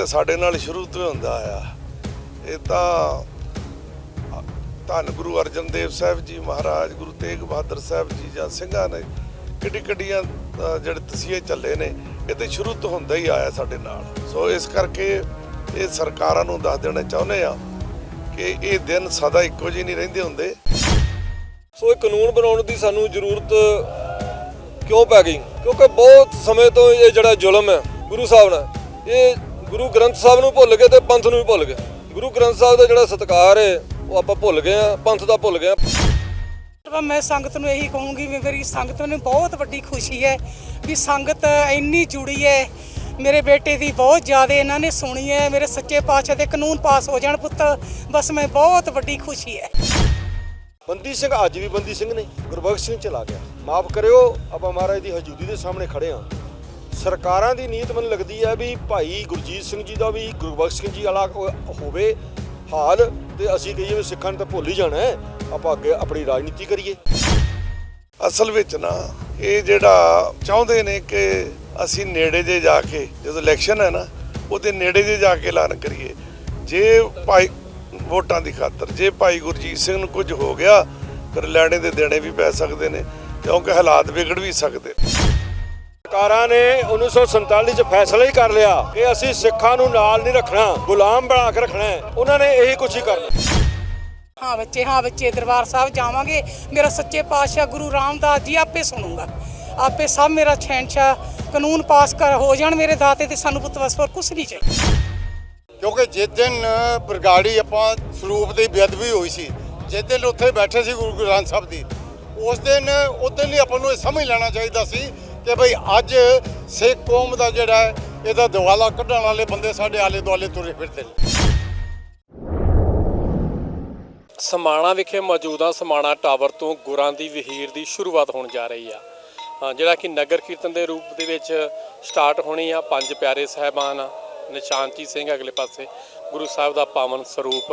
ਤੇ ਸਾਡੇ ਨਾਲ ਸ਼ੁਰੂ ਤੋਂ ਹੁੰਦਾ ਆ ਇਹ ਤਾਂ ਧੰਨ ਗੁਰੂ ਅਰਜਨ ਦੇਵ ਸਾਹਿਬ ਜੀ ਮਹਾਰਾਜ, ਗੁਰੂ ਤੇਗ ਬਹਾਦਰ ਸਾਹਿਬ ਜੀ ਜਾਂ ਸਿੰਘਾਂ ਨੇ ਕਿੱਡੀ ਕਿੱਡੀਆਂ ਜਿਹੜੇ ਤਸੀਹੇ ਚੱਲੇ ਨੇ, ਇਹ ਤੇ ਸ਼ੁਰੂ ਤੋਂ ਹੁੰਦਾ ਹੀ ਆਇਆ ਸਾਡੇ ਨਾਲ। ਸੋ ਇਸ ਕਰਕੇ ਇਹ ਸਰਕਾਰਾਂ ਨੂੰ ਦੱਸ ਦੇਣਾ ਚਾਹੁੰਦੇ ਆ ਕਿ ਇਹ ਦਿਨ ਸਦਾ ਇੱਕੋ ਜਿਹੇ ਨਹੀਂ ਰਹਿੰਦੇ ਹੁੰਦੇ। ਸੋ ਇਹ ਕਾਨੂੰਨ ਬਣਾਉਣ ਦੀ ਸਾਨੂੰ ਜ਼ਰੂਰਤ ਕਿਉਂ ਪੈ ਗਈ? ਕਿਉਂਕਿ ਬਹੁਤ ਸਮੇਂ ਤੋਂ ਇਹ ਜਿਹੜਾ ਜ਼ੁਲਮ ਹੈ ਗੁਰੂ ਸਾਹਿਬ ਨੇ ਇਹ ਗੁਰੂ ਗ੍ਰੰਥ ਸਾਹਿਬ ਨੂੰ ਭੁੱਲ ਗਏ ਤੇ ਪੰਥ ਨੂੰ ਵੀ ਭੁੱਲ ਗਏ। ਗੁਰੂ ਗ੍ਰੰਥ ਸਾਹਿਬ ਦਾ ਜਿਹੜਾ ਸਤਿਕਾਰ ਹੈ ਉਹ ਆਪਾਂ ਭੁੱਲ ਗਏ ਆ ਪੰਥ ਦਾ ਭੁੱਲ ਗਏ ਆ। ਮੈਂ ਸੰਗਤ ਨੂੰ ਇਹੀ ਕਹੂੰਗੀ ਵੀ ਮੇਰੀ ਸੰਗਤ ਨੂੰ ਬਹੁਤ ਵੱਡੀ ਖੁਸ਼ੀ ਹੈ ਵੀ ਸੰਗਤ ਇੰਨੀ ਜੁੜੀ ਹੈ। ਮੇਰੇ ਬੇਟੇ ਦੀ ਬਹੁਤ ਜ਼ਿਆਦਾ ਇਹਨਾਂ ਨੇ ਸੁਣੀ ਹੈ ਮੇਰੇ ਸੱਚੇ ਪਾਤਸ਼ਾਹ ਦੇ ਕਾਨੂੰਨ ਪਾਸ ਹੋ ਜਾਣ ਪੁੱਤ ਬਸ ਮੈਂ ਬਹੁਤ ਵੱਡੀ ਖੁਸ਼ੀ ਹੈ। ਬੰਦੀ ਸਿੰਘ ਅੱਜ ਵੀ ਬੰਦੀ ਸਿੰਘ ਨੇ ਗੁਰਬਖਸ਼ ਸਿੰਘ ਚਲਾ ਗਿਆ। ਮਾਫ ਕਰਿਓ ਆਪਾਂ ਮਹਾਰਾਜ ਦੀ ਹਜ਼ੂਰੀ ਦੇ ਸਾਹਮਣੇ ਖੜੇ ਆ ਸਰਕਾਰਾਂ ਦੀ ਨੀਤ ਮੈਨੂੰ ਲੱਗਦੀ ਹੈ ਵੀ ਭਾਈ ਗੁਰਜੀਤ ਸਿੰਘ ਜੀ ਦਾ ਵੀ ਗੁਰਬਖਸ਼ ਸਿੰਘ ਜੀ ਵਾਲਾ ਹੋਵੇ ਹਾਲ ਤੇ ਅਸੀਂ ਕਹੀਏ ਵੀ ਸਿੱਖਾਂ ਨੂੰ ਤਾਂ ਭੁੱਲ ਹੀ ਜਾਣਾ ਹੈ, ਆਪਾਂ ਅੱਗੇ ਆਪਣੀ ਰਾਜਨੀਤੀ ਕਰੀਏ ਅਸਲ ਵਿੱਚ ਨਾ, ਇਹ ਜਿਹੜਾ ਚਾਹੁੰਦੇ ਨੇ ਕਿ ਅਸੀਂ ਨੇੜੇ ਜੇ ਜਾ ਕੇ, ਜਦੋਂ ਇਲੈਕਸ਼ਨ ਹੈ ਨਾ, ਉਹਦੇ ਨੇੜੇ ਜੇ ਜਾ ਕੇ ਐਲਾਨ ਕਰੀਏ ਜੇ ਭਾਈ ਵੋਟਾਂ ਦੀ ਖਾਤਰ, ਜੇ ਭਾਈ ਗੁਰਜੀਤ ਸਿੰਘ ਨੂੰ ਕੁਝ ਹੋ ਗਿਆ, ਫਿਰ ਲੈਣੇ ਦੇ ਦੇਣੇ ਵੀ ਪੈ ਸਕਦੇ ਨੇ, ਕਿਉਂਕਿ ਹਾਲਾਤ ਵਿਗੜ ਵੀ ਸਕਦੇ ਨੇ। ਸਰਕਾਰਾਂ ਨੇ 1947 ਚ ਫੈਸਲਾ ਹੀ ਕਰ ਲਿਆ ਕਿ ਅਸੀਂ ਸਿੱਖਾਂ ਨੂੰ ਨਾਲ ਨਹੀਂ ਰੱਖਣਾ ਗੁਲਾਮ ਬਣਾ ਕੇ ਰੱਖਣਾ ਹੈ। ਉਹਨਾਂ ਨੇ ਇਹੀ ਕੁਛ ਹੀ ਕਰਨਾ। ਹਾਂ ਬੱਚੇ ਹਾਂ ਬੱਚੇ ਦਰਬਾਰ ਸਾਹਿਬ ਜਾਵਾਂਗੇ। ਮੇਰਾ ਸੱਚੇ ਪਾਤਸ਼ਾਹ ਗੁਰੂ ਰਾਮਦਾਸ ਜੀ ਆਪੇ ਸੁਣੂਗਾ। ਆਪੇ ਸਭ ਮੇਰਾ ਛੈਨਸ਼ਾ ਕਾਨੂੰਨ ਪਾਸ ਕਰ ਹੋ ਜਾਣ ਮੇਰੇ ਦਾਤੇ ਤੇ ਸਾਨੂੰ ਪੁੱਤ ਬਸ ਹੋਰ ਕੁਛ ਨਹੀਂ ਚਾਹੀਦਾ। ਕਿਉਂਕਿ ਜਿਸ ਦਿਨ ਬਰਗਾੜੀ ਆਪਾਂ ਸਰੂਪ ਦੀ ਬੇਅਦਬੀ ਹੋਈ ਸੀ ਜਿਸ ਦਿਨ ਉੱਥੇ ਬੈਠੇ ਸੀ ਗੁਰੂ ਗ੍ਰੰਥ ਸਾਹਿਬ ਦੀ ਉਸ ਦਿਨ ਉਸ ਦਿਨ ਹੀ ਆਪਾਂ ਨੂੰ ਇਹ ਸਮਝ ਲੈਣਾ ਚਾਹੀਦਾ ਸੀ ਕਿ ਭਈ ਅੱਜ ਸਿੱਖ ਕੌਮ ਦਾ ਜਿਹੜਾ ਇਹਦਾ ਦਿਵਾਲਾ ਕੱਢਣ ਵਾਲੇ ਬੰਦੇ ਸਾਡੇ ਆਲੇ ਦੁਆਲੇ ਤੁਰੇ ਫਿਰਦੇ ਨੇ। ਸਮਾਣਾ ਵਿਖੇ ਮੌਜੂਦ ਆ ਸਮਾਣਾ ਟਾਵਰ ਤੋਂ ਗੁਰਾਂ ਦੀ ਵਹੀਰ ਦੀ ਸ਼ੁਰੂਆਤ ਹੋਣ ਜਾ ਰਹੀ ਆ। ਜਿਹੜਾ ਕਿ ਨਗਰ ਕੀਰਤਨ ਦੇ ਰੂਪ ਦੇ ਵਿੱਚ ਸਟਾਰਟ ਹੋਣੀ ਆ, ਪੰਜ ਪਿਆਰੇ ਸਾਹਿਬਾਨ ਨਿਸ਼ਾਨਚੀ ਸਿੰਘ ਅਗਲੇ ਪਾਸੇ, ਗੁਰੂ ਸਾਹਿਬ ਦਾ ਪਾਵਨ ਸਰੂਪ,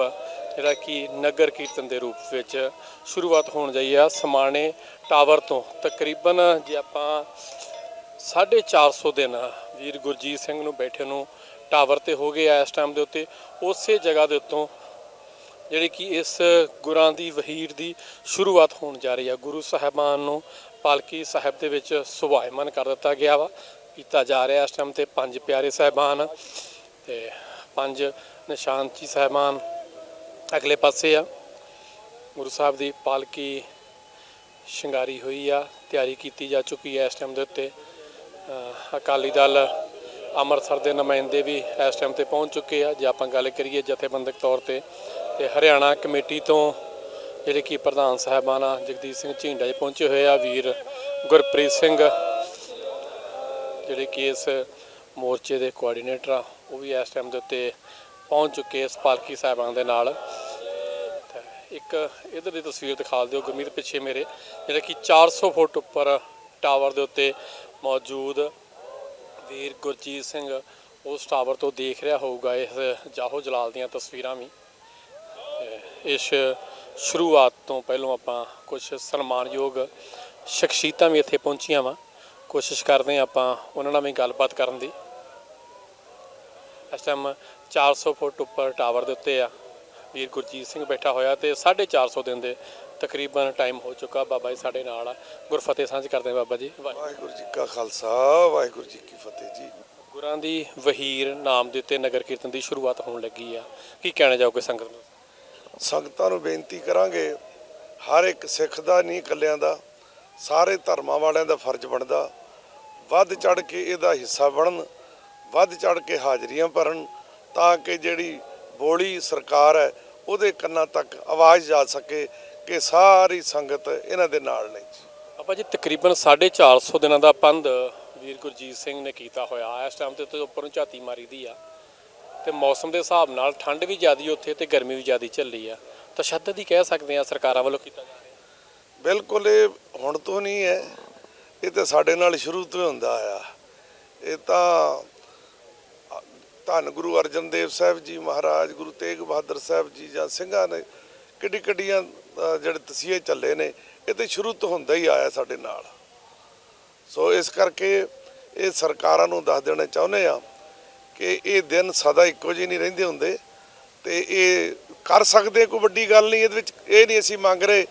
ਜਿਹੜਾ ਕਿ ਨਗਰ ਕੀਰਤਨ ਦੇ ਰੂਪ ਵਿੱਚ ਸ਼ੁਰੂਆਤ ਹੋਣ ਜਾਈ ਆ। ਸਮਾਣੇ ਟਾਵਰ ਤੋਂ ਤਕਰੀਬਨ ਜੇ ਆਪਾਂ 450 ਦਿਨ ਵੀਰ ਗੁਰਜੀਤ ਸਿੰਘ ਨੂੰ ਬੈਠੇ ਨੂੰ ਟਾਵਰ ਤੇ ਹੋ ਗਏ ਆ ਇਸ ਟਾਈਮ ਦੇ ਉੱਤੇ। ਉਸੇ ਜਗ੍ਹਾ ਦੇ ਉੱਤੋਂ ਜਿਹੜੀ ਕਿ ਇਸ ਗੁਰਾਂ ਦੀ ਵਹੀਰ ਦੀ ਸ਼ੁਰੂਆਤ ਹੋਣ ਜਾ ਰਹੀ ਹੈ ਗੁਰੂ ਸਾਹਿਬਾਨ ਨੂੰ ਪਾਲਕੀ ਸਾਹਿਬ ਦੇ ਵਿੱਚ ਸੁਭਾਇਮਨ ਕਰ ਦਿੱਤਾ ਗਿਆ ਵਾ। ਕੀਤਾ ਜਾ ਰਿਹਾ ਇਸ ਟਾਈਮ ਤੇ ਪੰਜ ਪਿਆਰੇ ਸਾਹਿਬਾਨ ਤੇ ਪੰਜ ਨਿਸ਼ਾਨਚੀ ਸਾਹਿਬਾਨ ਅਗਲੇ ਪਾਸੇ ਆ। ਗੁਰੂ ਸਾਹਿਬ ਦੀ ਪਾਲਕੀ ਸ਼ਿੰਗਾਰੀ ਹੋਈ ਆ, ਤਿਆਰੀ ਕੀਤੀ ਜਾ ਚੁੱਕੀ ਹੈ ਇਸ ਟਾਈਮ ਦੇ ਉੱਤੇ। ਅਕਾਲੀ ਦਲ ਅੰਮ੍ਰਿਤਸਰ ਦੇ ਨੁਮਾਇੰਦੇ ਵੀ ਇਸ ਟਾਈਮ ਤੇ ਪਹੁੰਚ ਚੁੱਕੇ ਆ। ਜੇ ਆਪਾਂ ਗੱਲ ਕਰੀਏ ਜਥੇਬੰਦਕ ਤੌਰ ਤੇ ਤੇ ਹਰਿਆਣਾ ਕਮੇਟੀ ਤੋਂ ਜਿਹੜੇ ਕਿ ਪ੍ਰਧਾਨ ਸਾਹਿਬਾਨ ਆ ਜਗਦੀਪ ਸਿੰਘ ਝੀਂਡਾ ਜੀ ਪਹੁੰਚੇ ਹੋਏ ਆ। ਵੀਰ ਗੁਰਪ੍ਰੀਤ ਸਿੰਘ, ਜਿਹੜੇ ਕਿ ਇਸ ਮੋਰਚੇ ਦੇ ਕੋਆਰਡੀਨੇਟਰ ਆ, ਉਹ ਵੀ ਇਸ ਟਾਈਮ ਦੇ ਉੱਤੇ ਪਹੁੰਚ ਚੁੱਕੇ ਇਸ ਪਾਲਕੀ ਸਾਹਿਬਾਨ ਦੇ ਨਾਲ। ਇੱਕ ਇਧਰ ਦੀ ਤਸਵੀਰ ਦਿਖਾ ਦਿਓ, ਗੁਰਮੀਤ ਪਿੱਛੇ ਮੇਰੇ, ਜਿਹੜਾ ਕਿ 400 ਫੁੱਟ ਉੱਪਰ ਟਾਵਰ ਦੇ ਉੱਤੇ ਮੌਜੂਦ ਵੀਰ ਗੁਰਜੀਤ ਸਿੰਘ, ਉਸ ਟਾਵਰ ਤੋਂ ਦੇਖ ਰਿਹਾ ਹੋਊਗਾ ਇਸ ਜਾਹੋ ਜਲਾਲ ਦੀਆਂ ਤਸਵੀਰਾਂ ਵੀ। ਇਸ ਸ਼ੁਰੂਆਤ ਤੋਂ ਪਹਿਲਾਂ ਆਪਾਂ ਕੁਝ ਸਨਮਾਨਯੋਗ ਸ਼ਖਸੀਅਤਾਂ ਵੀ ਇੱਥੇ ਪਹੁੰਚੀਆਂ ਵਾ। ਕੋਸ਼ਿਸ਼ ਕਰਦੇ ਹਾਂ ਆਪਾਂ ਉਹਨਾਂ ਨਾਲ ਵੀ ਗੱਲਬਾਤ ਕਰਨ ਦੀ। ਇਸ ਟਾਈਮ 400 ਫੁੱਟ ਉੱਪਰ ਟਾਵਰ ਦੇ ਉੱਤੇ ਆ। ਵੀਰ ਗੁਰਜੀਤ ਸਿੰਘ ਬੈਠਾ ਹੋਇਆ ਤੇ 450 ਦਿਨ ਦੇ ਤਕਰੀਬਨ ਟਾਈਮ ਹੋ ਚੁੱਕਾ ਬਾਬਾ ਜੀ ਸਾਡੇ ਨਾਲ ਆ। ਗੁਰਫਤਿਹ ਸਾਂਝ ਕਰਦੇ ਹਾਂ ਬਾਬਾ ਜੀ। ਵਾਹਿਗੁਰੂ। ਵਾਹਿਗੁਰੂ ਜੀ ਕਾ ਖਾਲਸਾ ਵਾਹਿਗੁਰੂ ਜੀ ਕੀ ਫਤਿਹ ਜੀ। ਗੁਰਾਂ ਦੀ ਵਹੀਰ ਨਾਮ ਦੇ ਉੱਤੇ ਨਗਰ ਕੀਰਤਨ ਦੀ ਸ਼ੁਰੂਆਤ ਹੋਣ ਲੱਗੀ ਆ। ਕੀ ਕਹਿਣਾ ਚਾਹੋਗੇ ਸੰਗਤ ਨੂੰ? ਸੰਗਤਾਂ ਨੂੰ ਬੇਨਤੀ ਕਰਾਂਗੇ ਹਰ ਇੱਕ ਸਿੱਖ ਦਾ ਨਹੀਂ ਇਕੱਲਿਆਂ ਦਾ ਸਾਰੇ ਧਰਮਾਂ ਵਾਲਿਆਂ ਦਾ ਫਰਜ਼ ਬਣਦਾ। ਵੱਧ ਚੜ ਕੇ ਇਹਦਾ ਹਿੱਸਾ ਬਣਨ ਵੱਧ ਚੜ ਕੇ ਹਾਜ਼ਰੀਆਂ ਭਰਨ ਤਾਂ ਕਿ ਜਿਹੜੀ ਬੋਲੀ ਸਰਕਾਰ ਹੈ ਉਹਦੇ ਕੰਨਾਂ ਤੱਕ ਆਵਾਜ਼ ਜਾ ਸਕੇ ਕਿ ਸਾਰੀ ਸੰਗਤ ਇਹਨਾਂ ਦੇ ਨਾਲ ਨੇ ਜੀ। ਆਪਾਂ ਜੀ ਤਕਰੀਬਨ 450 ਦਿਨਾਂ ਦਾ ਪੰਧ ਵੀਰ ਗੁਰਜੀਤ ਸਿੰਘ ਨੇ ਕੀਤਾ ਹੋਇਆ। ਇਸ ਟਾਈਮ ਤੇ ਉੱਤੇ ਉੱਪਰ ਨੂੰ ਝਾਤੀ ਮਾਰੀ ਦੀ ਆ। ਤੇ ਮੌਸਮ ਦੇ ਹਿਸਾਬ ਨਾਲ ਠੰਡ ਵੀ ਜ਼ਿਆਦੀ ਉੱਥੇ ਤੇ ਗਰਮੀ ਵੀ ਜ਼ਿਆਦੀ ਚੱਲੀ ਆ। ਤਸ਼ੱਦਦ ਹੀ ਕਹਿ ਸਕਦੇ ਆ ਸਰਕਾਰਾਂ ਵੱਲੋਂ ਕੀਤਾ ਜਾ ਰਿਹਾ। ਬਿਲਕੁਲ ਇਹ ਹੁਣ ਤੋਂ ਨਹੀਂ ਹੈ। ਇਹ ਤਾਂ ਸਾਡੇ ਨਾਲ ਸ਼ੁਰੂ ਤੋਂ ਹੀ ਹੁੰਦਾ ਆਇਆ ਇਹ ਤਾਂ ਧੰਨ ਗੁਰੂ ਅਰਜਨ ਦੇਵ ਸਾਹਿਬ ਜੀ ਮਹਾਰਾਜ ਗੁਰੂ ਤੇਗ ਬਹਾਦਰ ਸਾਹਿਬ ਜੀ ਜਾਂ ਸਿੰਘਾਂ ਨੇ ਕਿੱਡੀ ਕਿੱਡੀਆਂ ਜਿਹੜੇ ਤਸੀਹੇ ਚੱਲੇ ਨੇ, ਇਹ ਤੇ ਸ਼ੁਰੂ ਤੋਂ ਹੁੰਦਾ ਹੀ ਆਇਆ ਸਾਡੇ ਨਾਲ। ਸੋ ਇਸ ਕਰਕੇ ਇਹ ਸਰਕਾਰਾਂ ਨੂੰ ਦੱਸ ਦੇਣਾ ਚਾਹੁੰਦੇ ਆ ਕਿ ਇਹ ਦਿਨ ਸਦਾ ਇੱਕੋ ਜਿਹੇ ਨਹੀਂ ਰਹਿੰਦੇ ਹੁੰਦੇ ਤੇ ਇਹ ਕਰ ਸਕਦੇ ਕੋਈ ਵੱਡੀ ਗੱਲ ਨਹੀਂ, ਇਹਦੇ ਵਿੱਚ ਇਹ ਨਹੀਂ ਅਸੀਂ ਮੰਗ ਰਹੇ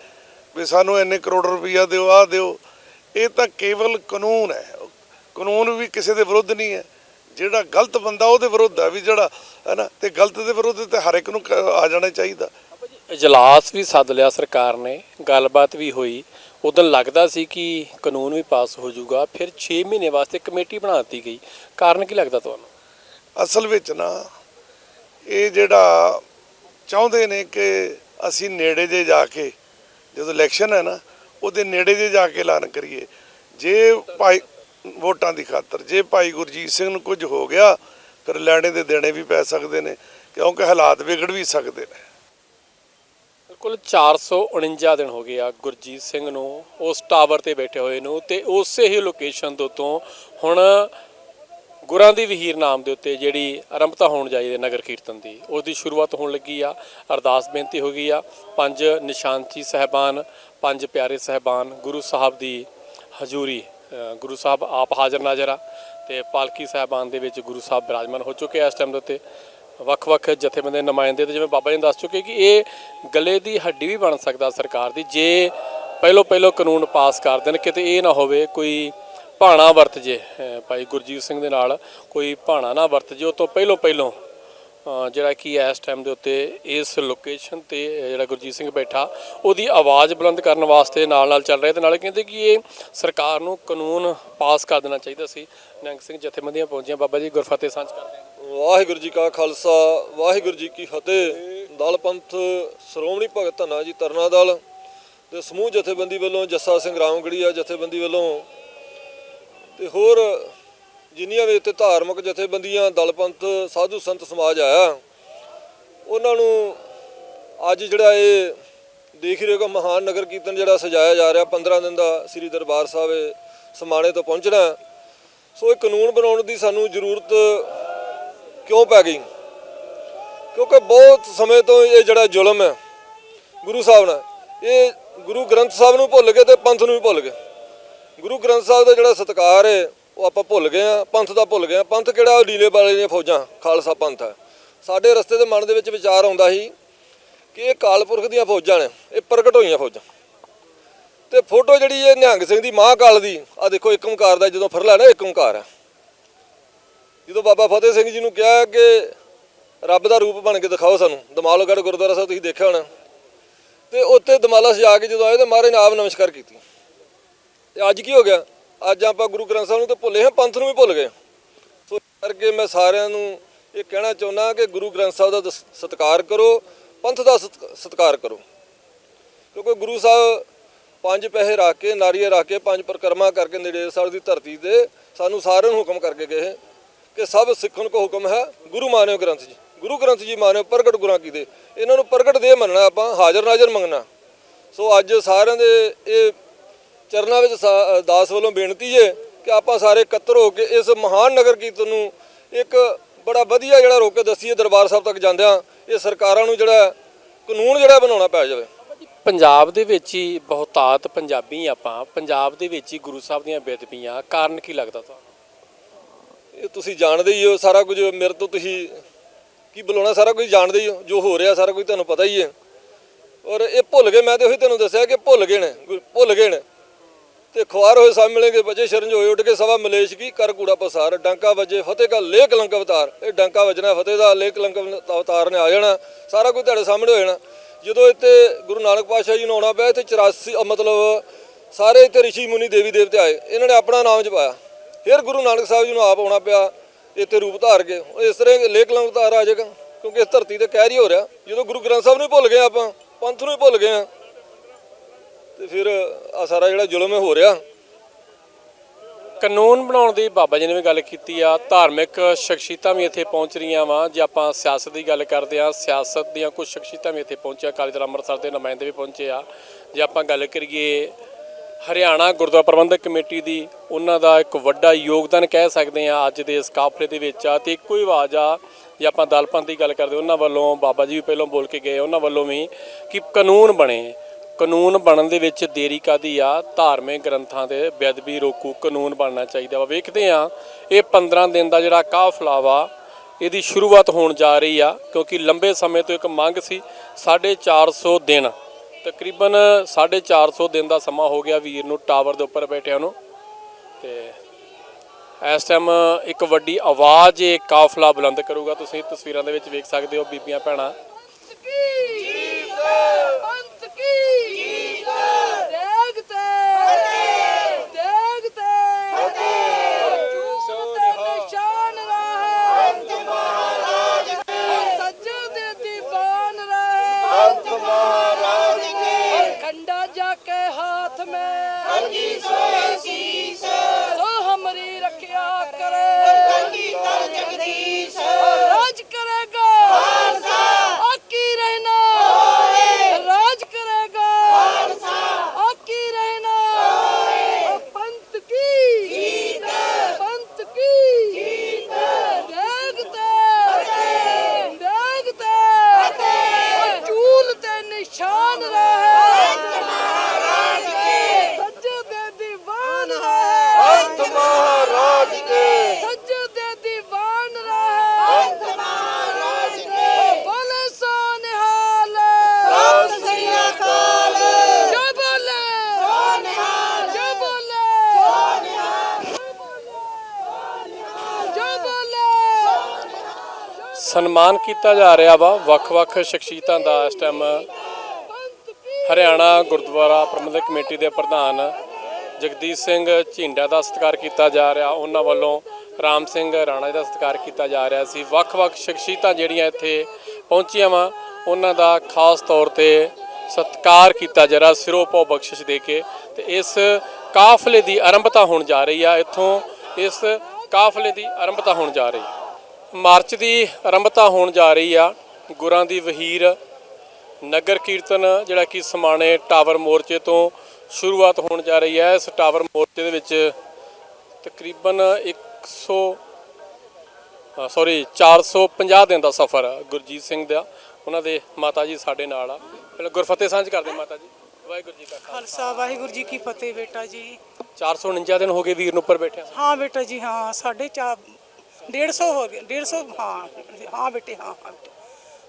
ਵੀ ਸਾਨੂੰ ਇੰਨੇ ਕਰੋੜ ਰੁਪਈਆ ਦਿਓ, ਆਹ ਦਿਓ। ਇਹ ਤਾਂ ਕੇਵਲ ਕਾਨੂੰਨ ਹੈ। ਕਾਨੂੰਨ ਵੀ ਕਿਸੇ ਦੇ ਵਿਰੁੱਧ ਨਹੀਂ ਹੈ। ਜਿਹੜਾ ਗਲਤ ਬੰਦਾ ਉਹਦੇ ਵਿਰੁੱਧ ਹੈ ਵੀ ਜਿਹੜਾ, ਹੈ ਨਾ, ਤੇ ਗਲਤ ਦੇ ਵਿਰੁੱਧ ਤੇ ਹਰ ਇੱਕ ਨੂੰ ਕ- ਆ ਜਾਣਾ ਚਾਹੀਦਾ। ਇਜਲਾਸ ਵੀ ਸੱਦ ਲਿਆ ਸਰਕਾਰ ਨੇ, ਗੱਲਬਾਤ ਵੀ ਹੋਈ। ਉਦੋਂ ਲੱਗਦਾ ਸੀ ਕਿ ਕਾਨੂੰਨ ਵੀ ਪਾਸ ਹੋ ਜਾਊਗਾ, ਫਿਰ 6 ਮਹੀਨੇ ਵਾਸਤੇ ਕਮੇਟੀ ਬਣਾ ਦਿੱਤੀ ਗਈ। ਕਾਰਨ ਕੀ ਲੱਗਦਾ ਤੁਹਾਨੂੰ? ਅਸਲ ਵਿੱਚ ਨਾ, ਇਹ ਜਿਹੜਾ ਚਾਹੁੰਦੇ ਨੇ ਕਿ ਅਸੀਂ ਨੇੜੇ ਜੇ ਜਾ ਕੇ, ਜਦੋਂ ਇਲੈਕਸ਼ਨ ਹੈ ਨਾ, ਉਹਦੇ ਨੇੜੇ ਜੇ ਜਾ ਕੇ ਐਲਾਨ ਕਰੀਏ। ਜੇ ਭਾਈ ਵੋਟਾਂ ਦੀ ਖਾਤਰ, ਜੇ ਭਾਈ ਗੁਰਜੀਤ ਸਿੰਘ ਨੂੰ ਕੁਝ ਹੋ ਗਿਆ, ਫਿਰ ਲੈਣੇ ਦੇ ਦੇਣੇ ਵੀ ਪੈ ਸਕਦੇ ਨੇ, ਕਿਉਂਕਿ ਹਾਲਾਤ ਵਿਗੜ ਵੀ ਸਕਦੇ ਨੇ। ਬਿਲਕੁਲ 449 ਦਿਨ ਹੋ ਗਏ ਆ ਗੁਰਜੀਤ ਸਿੰਘ ਨੂੰ, ਉਸ ਟਾਵਰ ਤੇ ਬੈਠੇ ਹੋਏ ਨੂੰ ਤੇ ਉਸੇ ਹੀ ਲੋਕੇਸ਼ਨ ਦੇ ਉੱਤੋਂ ਹੁਣ ਗੁਰਾਂ ਦੀ ਵਹੀਰ ਨਾਮ ਦੇ ਉੱਤੇ ਜਿਹੜੀ ਆਰੰਭਤਾ ਹੋਣ ਜਾਈ ਹੈ ਨਗਰ ਕੀਰਤਨ ਦੀ ਉਸ ਦੀ ਸ਼ੁਰੂਆਤ ਹੋਣ ਲੱਗੀ ਆ, ਅਰਦਾਸ ਬੇਨਤੀ ਹੋ ਗਈ ਆ, ਪੰਜ ਨਿਸ਼ਾਨਚੀ ਸਹਿਬਾਨ, ਪੰਜ ਪਿਆਰੇ ਸਹਿਬਾਨ, ਗੁਰੂ ਸਾਹਿਬ ਦੀ ਹਜ਼ੂਰੀ ਗੁਰੂ ਸਾਹਿਬ ਆਪ ਹਾਜ਼ਰ ਨਾਜ਼ਰ ਆ ਤੇ ਪਾਲਕੀ ਸਹਿਬਾਨ ਦੇ ਵਿੱਚ ਗੁਰੂ ਸਾਹਿਬ ਬਿਰਾਜਮਾਨ ਹੋ ਚੁੱਕੇ ਆ ਇਸ ਟਾਈਮ ਦੇ ਉੱਤੇ। ਵੱਖ-ਵੱਖ ਜਥੇਬੰਦੀਆਂ ਦੇ ਨੁਮਾਇੰਦੇ ਤੇ ਜਿਵੇਂ ਬਾਬਾ ਜੀ ਨੇ ਦੱਸ ਚੁੱਕੇ ਕਿ ਇਹ ਗਲੇ ਦੀ ਹੱਡੀ ਵੀ ਬਣ ਸਕਦਾ ਸਰਕਾਰ ਦੀ ਜੇ ਪਹਿਲੋ ਪਹਿਲੋ ਕਾਨੂੰਨ ਪਾਸ ਕਰ ਦੇਣ ਕਿਤੇ ਇਹ ਨਾ ਹੋਵੇ, ਕੋਈ ਭਾਣਾ ਵਰਤ ਜੇ ਭਾਈ ਗੁਰਜੀਤ ਸਿੰਘ ਦੇ ਨਾਲ ਕੋਈ ਭਾਣਾ ਨਾ ਵਰਤ ਜੇ, ਉਹ ਤੋਂ ਪਹਿਲੋਂ ਪਹਿਲੋਂ ਜਿਹੜਾ ਕਿ ਇਸ ਟਾਈਮ ਦੇ ਉੱਤੇ ਇਸ ਲੋਕੇਸ਼ਨ ਤੇ ਜਿਹੜਾ ਗੁਰਜੀਤ ਸਿੰਘ ਬੈਠਾ, ਉਹਦੀ ਆਵਾਜ਼ ਬੁਲੰਦ ਕਰਨ ਵਾਸਤੇ ਨਾਲ ਨਾਲ ਚੱਲ ਰਿਹਾ ਤੇ ਨਾਲੇ ਕਹਿੰਦੇ ਕਿ ਇਹ ਸਰਕਾਰ ਨੂੰ ਕਾਨੂੰਨ ਪਾਸ ਕਰ ਦੇਣਾ ਚਾਹੀਦਾ ਸੀ। ਨਿਹੰਗ ਸਿੰਘ ਜਥੇਬੰਦੀਆਂ ਪਹੁੰਚੀਆਂ। ਬਾਬਾ ਜੀ, ਗੁਰਫਤਿਹ ਸਾਂਝ ਕਰਦੇ ਵਾਹਿਗੁਰੂ ਜੀ ਕਾ ਖਾਲਸਾ, ਵਾਹਿਗੁਰੂ ਜੀ ਕੀ ਫਤਿਹ। ਦਲ ਪੰਥ ਸ਼੍ਰੋਮਣੀ ਭਗਤ ਧੰਨਾ ਜੀ ਤਰਨਾ ਦਲ ਤੇ ਸਮੂਹ ਜਥੇਬੰਦੀ ਵੱਲੋਂ ਜੱਸਾ ਸਿੰਘ ਰਾਮਗੜੀਆ ਜਥੇਬੰਦੀ ਵੱਲੋਂ ਤੇ ਹੋਰ ਜਿੰਨੀਆਂ ਵੀ ਇੱਥੇ ਧਾਰਮਿਕ ਜਥੇਬੰਦੀਆਂ ਦਲ ਪੰਥ ਸਾਧੂ ਸੰਤ ਸਮਾਜ ਆਇਆ, ਉਹਨਾਂ ਨੂੰ ਅੱਜ ਜਿਹੜਾ ਇਹ ਦੇਖ ਰਹੇ ਹੋ ਮਹਾਨ ਨਗਰ ਕੀਰਤਨ ਜਿਹੜਾ ਸਜਾਇਆ ਜਾ ਰਿਹਾ 15 ਦਿਨ ਦਾ ਸ੍ਰੀ ਦਰਬਾਰ ਸਾਹਿਬ ਇਹ ਸਮਾਣੇ ਤੋਂ ਪਹੁੰਚਣਾ ਸੋ ਇਹ ਕਾਨੂੰਨ ਬਣਾਉਣ ਦੀ ਸਾਨੂੰ ਜ਼ਰੂਰਤ ਕਿਉਂ ਪੈ ਗਈ? ਕਿਉਂਕਿ ਬਹੁਤ ਸਮੇਂ ਤੋਂ ਇਹ ਜਿਹੜਾ ਜ਼ੁਲਮ ਹੈ, ਗੁਰੂ ਸਾਹਿਬ ਨਾਲ, ਇਹ ਗੁਰੂ ਗ੍ਰੰਥ ਸਾਹਿਬ ਨੂੰ ਭੁੱਲ ਗਏ ਤੇ ਪੰਥ ਨੂੰ ਵੀ ਭੁੱਲ ਗਏ। ਗੁਰੂ ਗ੍ਰੰਥ ਸਾਹਿਬ ਦਾ ਜਿਹੜਾ ਸਤਿਕਾਰ ਹੈ ਉਹ ਆਪਾਂ ਭੁੱਲ ਗਏ ਆ ਪੰਥ ਦਾ ਭੁੱਲ ਗਏ ਆ ਪੰਥ ਕਿਹੜਾ? ਡੀਲੇ ਵਾਲੇ ਦੀਆਂ ਫੌਜਾਂ, ਖਾਲਸਾ ਪੰਥ ਹੈ। ਸਾਡੇ ਰਸਤੇ ਦੇ ਮਨ ਦੇ ਵਿੱਚ ਵਿਚਾਰ ਆਉਂਦਾ ਸੀ ਕਿ ਇਹ ਕਾਲਪੁਰਖ ਦੀਆਂ ਫੌਜਾਂ ਨੇ, ਇਹ ਪ੍ਰਗਟ ਹੋਈਆਂ ਫੌਜਾਂ। ਤੇ ਫੋਟੋ ਜਿਹੜੀ ਇਹ ਨਿਹੰਗ ਸਿੰਘ ਦੀ ਮਾਂ ਕਾਲ ਦੀ ਆ ਦੇਖੋ, ਇੱਕ ਓੰਕਾਰ ਦਾ, ਜਦੋਂ ਫਰਲਾ ਨਾ, ਇੱਕ ਓੰਕਾਰ ਹੈ। ਜਦੋਂ ਬਾਬਾ ਫਤਿਹ ਸਿੰਘ ਜੀ ਨੂੰ ਕਿਹਾ ਕਿ ਰੱਬ ਦਾ ਰੂਪ ਬਣ ਕੇ ਦਿਖਾਓ ਸਾਨੂੰ, ਦਮਾਲਗੜ੍ਹ ਗੁਰਦੁਆਰਾ ਸਾਹਿਬ ਤੁਸੀਂ ਦੇਖਿਆ ਹੋਣਾ। ਤੇ ਉੱਥੇ ਦਮਾਲਾ ਸਜਾ ਕੇ ਜਦੋਂ ਆਏ, ਤੇ ਮਹਾਰਾਜ ਨੇ ਆਪ ਨਮਸਕਾਰ ਕੀਤੀ। ਤੇ ਅੱਜ ਕੀ ਹੋ ਗਿਆ? ਅੱਜ ਆਪਾਂ ਗੁਰੂ ਗ੍ਰੰਥ ਸਾਹਿਬ ਨੂੰ ਤਾਂ ਭੁੱਲੇ ਹਾਂ, ਪੰਥ ਨੂੰ ਵੀ ਭੁੱਲ ਗਏ ਸੋ ਇਸ ਕਰਕੇ ਮੈਂ ਸਾਰਿਆਂ ਨੂੰ ਇਹ ਕਹਿਣਾ ਚਾਹੁੰਦਾ ਕਿ ਗੁਰੂ ਗ੍ਰੰਥ ਸਾਹਿਬ ਦਾ ਦਸ- ਸਤਿਕਾਰ ਕਰੋ, ਪੰਥ ਦਾ ਸਤਿ- ਸਤਿਕਾਰ ਕਰੋ। ਕਿਉਂਕਿ ਗੁਰੂ ਸਾਹਿਬ ਪੰਜ ਪੈਸੇ ਰੱਖ ਕੇ ਨਾਰੀਏ ਰੱਖ ਕੇ, ਪੰਜ ਪਰਕਰਮਾ ਕਰਕੇ ਨੇੜੇ ਸਾਹਿਬ ਦੀ ਧਰਤੀ ਤੇ ਸਾਨੂੰ ਸਾਰਿਆਂ ਨੂੰ ਹੁਕਮ ਕਰਕੇ ਗਏ ਕਿ ਸਭ ਸਿੱਖਣ ਕੋ ਹੁਕਮ ਹੈ, ਗੁਰੂ ਮਾਨਿਓ ਗ੍ਰੰਥ ਜੀ। ਗੁਰੂ ਗ੍ਰੰਥ ਜੀ ਮਾਨਿਓ ਪ੍ਰਗਟ ਗੁਰਾਂ ਕੀ ਦੇ। ਇਹਨਾਂ ਨੂੰ ਪ੍ਰਗਟ ਦੇ ਮੰਨਣਾ ਆਪਾਂ ਹਾਜ਼ਰ ਨਾਜ਼ਰ ਮੰਗਣਾ। ਸੋ ਅੱਜ ਸਾਰਿਆਂ ਦੇ ਇਹ ਚਰਨਾਂ ਵਿੱਚ ਦਾਸ ਵੱਲੋਂ ਬੇਨਤੀ ਹੈ ਕਿ ਆਪਾਂ ਸਾਰੇ ਇਕੱਤਰ ਹੋ ਕੇ ਇਸ ਮਹਾਨ ਨਗਰ ਕੀਰਤਨ ਨੂੰ ਇੱਕ ਬੜਾ ਵਧੀਆ ਜਿਹੜਾ ਰੋਕ ਕੇ ਦੱਸੀਏ ਦਰਬਾਰ ਸਾਹਿਬ ਤੱਕ ਜਾਂਦਿਆਂ ਇਹ ਸਰਕਾਰਾਂ ਨੂੰ ਜਿਹੜਾ ਕਾਨੂੰਨ ਜਿਹੜਾ ਬਣਾਉਣਾ ਪੈ ਜਾਵੇ। ਪੰਜਾਬ ਦੇ ਵਿੱਚ ਹੀ ਬਹੁਤਾਤ ਪੰਜਾਬੀ ਆਪਾਂ। ਪੰਜਾਬ ਦੇ ਵਿੱਚ ਹੀ ਗੁਰੂ ਸਾਹਿਬ ਦੀਆਂ ਬੇਦਬੀਆਂ ਕਾਰਨ ਕੀ ਲੱਗਦਾ ਤੁਹਾਨੂੰ? ਇਹ ਤੁਸੀਂ ਜਾਣਦੇ ਹੀ ਹੋ ਸਾਰਾ ਕੁਝ ਮੇਰੇ ਤੋਂ ਤੁਸੀਂ ਕੀ ਬੁਲਾਉਣਾ ਸਾਰਾ ਕੁਝ ਜਾਣਦੇ ਹੀ ਹੋ ਜੋ ਹੋ ਰਿਹਾ ਸਾਰਾ ਕੁਝ ਤੁਹਾਨੂੰ ਪਤਾ ਹੀ ਹੈ। ਔਰ ਇਹ ਭੁੱਲ ਗਏ ਮੈਂ ਤੇ ਉਹੀ ਤੁਹਾਨੂੰ ਦੱਸਿਆ ਕਿ ਭੁੱਲ ਗਏ ਨੇ ਭੁੱਲ ਗਏ ਨੇ। ਤੇ ਖੁਆਰ ਹੋਏ ਸਭ ਮਿਲੇਗੇ ਬਚੇ ਸ਼ਰੰਜ ਹੋਏ ਉੱਡ ਕੇ ਸਵਾ ਮਲੇਸ਼ ਕੀ, ਕਰ ਕੂੜਾ ਪਸਾਰ, ਡਾਂਕਾ ਵਜੇ ਫਤਿਹ ਕਾ ਲੇਖ ਲੰਕ ਅਵਤਾਰ। ਇਹ ਡਾਂਕਾ ਵਜਣਾ, ਫਤਿਹ ਦਾ ਲੇਖ ਲੰਕ ਅਵਤਾਰ ਨੇ ਆ ਜਾਣਾ, ਸਾਰਾ ਕੁਝ ਤੁਹਾਡੇ ਸਾਹਮਣੇ ਹੋ ਜਾਣਾ। ਜਦੋਂ ਇੱਥੇ ਗੁਰੂ ਨਾਨਕ ਪਾਤਸ਼ਾਹ ਜੀ ਨੂੰ ਆਉਣਾ ਪਿਆ, ਇੱਥੇ 84 ਮਤਲਬ ਸਾਰੇ ਇੱਥੇ ਰਿਸ਼ੀ ਮੁਨੀ ਦੇਵੀ ਦੇਵਤੇ ਆਏ, ਇਹਨਾਂ ਨੇ ਆਪਣਾ ਨਾਮ ਜਪਾਇਆ। ਫਿਰ ਗੁਰੂ ਨਾਨਕ ਸਾਹਿਬ ਜੀ ਨੂੰ ਆਪ ਆਉਣਾ ਪਿਆ, ਇੱਥੇ ਰੂਪ ਧਾਰ ਕੇ। ਇਸ ਤਰ੍ਹਾਂ ਹੀ ਲੇਖ ਲੰਕ ਅਵਤਾਰ ਆ ਜਾਏਗਾ, ਕਿਉਂਕਿ ਇਸ ਧਰਤੀ ਤੇ ਕਹਿਰ ਹੀ ਹੋ ਰਿਹਾ। ਜਦੋਂ ਗੁਰੂ ਗ੍ਰੰਥ ਸਾਹਿਬ ਨੂੰ ਭੁੱਲ ਗਏ ਆਪਾਂ, ਪੰਥ ਨੂੰ ਹੀ ਭੁੱਲ ਗਏ ਆ। ਤੇ ਫਿਰ ਆ ਸਾਰਾ ਜਿਹੜਾ ਜ਼ੁਲਮ ਹੈ ਹੋ ਰਿਹਾ। ਕਾਨੂੰਨ ਬਣਾਉਣ ਦੀ ਬਾਬਾ ਜੀ ਨੇ ਵੀ ਗੱਲ ਕੀਤੀ ਆ, ਧਾਰਮਿਕ ਸ਼ਖਸੀਅਤਾਂ ਵੀ ਇੱਥੇ ਪਹੁੰਚ ਰਹੀਆਂ ਵਾ। ਜੇ ਆਪਾਂ ਸਿਆਸਤ ਦੀ ਗੱਲ ਕਰਦੇ ਆ ਸਿਆਸਤ ਦੀਆਂ ਕੁਝ ਸ਼ਖਸੀਅਤਾਂ ਵੀ ਇੱਥੇ ਪਹੁੰਚਿਆ, ਅਕਾਲੀ ਦਲ ਅੰਮ੍ਰਿਤਸਰ ਦੇ ਨੁਮਾਇੰਦੇ ਵੀ ਪਹੁੰਚੇ ਆ। ਜੇ ਆਪਾਂ ਗੱਲ ਕਰੀਏ ਹਰਿਆਣਾ ਗੁਰਦੁਆਰਾ ਪ੍ਰਬੰਧਕ ਕਮੇਟੀ ਦੀ, ਉਹਨਾਂ ਦਾ ਇੱਕ ਵੱਡਾ ਯੋਗਦਾਨ ਕਹਿ ਸਕਦੇ ਆ ਅੱਜ ਦੇ ਇਸ ਕਾਫਲੇ ਦੇ ਵਿੱਚ ਆ। ਤੇ ਇੱਕੋ ਹੀ ਆਵਾਜ਼ ਆ, ਜੇ ਆਪਾਂ ਦਲਪੰਥ ਦੀ ਗੱਲ ਕਰਦੇ ਉਹਨਾਂ ਵੱਲੋਂ ਬਾਬਾ ਜੀ ਵੀ ਪਹਿਲਾਂ ਬੋਲ ਕੇ ਗਏ, ਉਹਨਾਂ ਵੱਲੋਂ ਵੀ ਕਿ ਕਾਨੂੰਨ ਬਣੇ। ਕਾਨੂੰਨ ਬਣਨ ਦੇ ਵਿੱਚ ਦੇਰੀ ਕਾਦੀ ਆ? ਧਾਰਮਿਕ ਗ੍ਰੰਥਾਂ ਦੇ ਬੇਅਦਬੀ ਰੋਕੂ ਕਾਨੂੰਨ ਬਣਨਾ ਚਾਹੀਦਾ ਵਾ। ਵੇਖਦੇ ਆ ਇਹ 15 ਦਿਨ ਦਾ ਜਿਹੜਾ ਕਾਫਲਾ ਵਾ ਇਹਦੀ ਸ਼ੁਰੂਆਤ ਹੋਣ ਜਾ ਰਹੀ ਆ, ਕਿਉਂਕਿ ਲੰਬੇ ਸਮੇਂ ਤੋਂ ਇੱਕ ਮੰਗ ਸੀ 450 ਦਿਨ। ਤਕਰੀਬਨ 450 ਦਿਨ ਦਾ ਸਮਾਂ ਹੋ ਗਿਆ ਵੀਰ ਨੂੰ ਟਾਵਰ ਦੇ ਉੱਪਰ ਬੈਠਿਆਂ ਨੂੰ। ਤੇ ਇਸ ਟਾਈਮ ਇੱਕ ਵੱਡੀ ਆਵਾਜ਼ ਇਹ ਕਾਫਲਾ ਬੁਲੰਦ ਕਰੂਗਾ। ਤੁਸੀਂ ਤਸਵੀਰਾਂ ਦੇ ਵਿੱਚ ਵੇਖ ਸਕਦੇ ਹੋ ਬੀਬੀਆਂ, ਭੈਣਾਂ। ਅੰਤ ਸਨਮਾਨ ਕੀਤਾ ਜਾ ਰਿਹਾ ਵਾ। ਵੱਖ-ਵੱਖ ਸ਼ਖਸੀਅਤਾਂ ਦਾ ਇਸ ਟਾਈਮ ਹਰਿਆਣਾ ਗੁਰਦੁਆਰਾ ਪ੍ਰਬੰਧਕ ਕਮੇਟੀ ਦੇ ਪ੍ਰਧਾਨ ਜਗਦੀਸ਼ ਸਿੰਘ ਝਿੰਡਾ ਦਾ ਸਤਿਕਾਰ ਕੀਤਾ ਜਾ ਰਿਹਾ। ਉਹਨਾਂ ਵੱਲੋਂ ਰਾਮ ਸਿੰਘ ਰਾਣਾ ਦਾ ਸਤਿਕਾਰ ਕੀਤਾ ਜਾ ਰਿਹਾ ਸੀ। ਵੱਖ-ਵੱਖ ਸ਼ਖਸੀਅਤਾਂ ਜਿਹੜੀਆਂ ਇੱਥੇ ਪਹੁੰਚੀਆਂ ਵਾ, ਉਹਨਾਂ ਦਾ ਖਾਸ ਤੌਰ ਤੇ ਸਤਿਕਾਰ ਕੀਤਾ ਜਾ ਰਿਹਾ ਸਿਰੋਂ ਪਾਉ ਬਖਸ਼ਿਸ਼ ਦੇ ਕੇ। ਤੇ ਇਸ ਕਾਫਲੇ ਦੀ ਆਰੰਭਤਾ ਹੋਣ ਜਾ ਰਹੀ ਆ। ਇੱਥੋਂ ਇਸ ਕਾਫਲੇ ਦੀ ਆਰੰਭਤਾ ਹੋਣ ਜਾ ਰਹੀ। ਹੈ ਮਾਰਚ ਦੀ ਆਰੰਭਤਾ ਹੋਣ ਜਾ ਰਹੀ ਆ। ਗੁਰਾਂ ਦੀ ਵਹੀਰ ਨਗਰ ਕੀਰਤਨ ਜਿਹੜਾ ਕਿ ਸਮਾਣੇ ਟਾਵਰ ਮੋਰਚੇ ਤੋਂ ਸ਼ੁਰੂਆਤ ਹੋਣ ਜਾ ਰਹੀ ਹੈ। ਇਸ ਟਾਵਰ ਮੋਰਚੇ ਦੇ ਵਿੱਚ ਤਕਰੀਬਨ 100 ਸੌਰੀ 450 ਦਿਨ ਦਾ ਸਫ਼ਰ ਗੁਰਜੀਤ ਸਿੰਘ ਦਾ। ਉਹਨਾਂ ਦੇ ਮਾਤਾ ਜੀ ਸਾਡੇ ਨਾਲ ਆ। ਪਹਿਲਾਂ ਗੁਰਫਤਿਹ ਸਾਂਝ ਕਰਦੇ ਮਾਤਾ ਜੀ। ਵਾਹਿਗੁਰੂ ਜੀ ਕਾ ਖਾਲਸਾ। ਵਾਹਿਗੁਰੂ ਜੀ ਕੀ ਫਤਿਹ ਬੇਟਾ ਜੀ। 449 ਦਿਨ ਹੋ ਗਏ ਵੀਰ ਨੂੰ ਉੱਪਰ ਬੈਠਿਆ ਹਾਂ ਬੇਟਾ ਜੀ ਹਾਂ ਚਾਰ 150 ਹੋ ਗਏ 150 ਹਾਂ ਹਾਂ ਬੇਟੇ ਹਾਂ ਹਾਂ ਬੇਟੇ।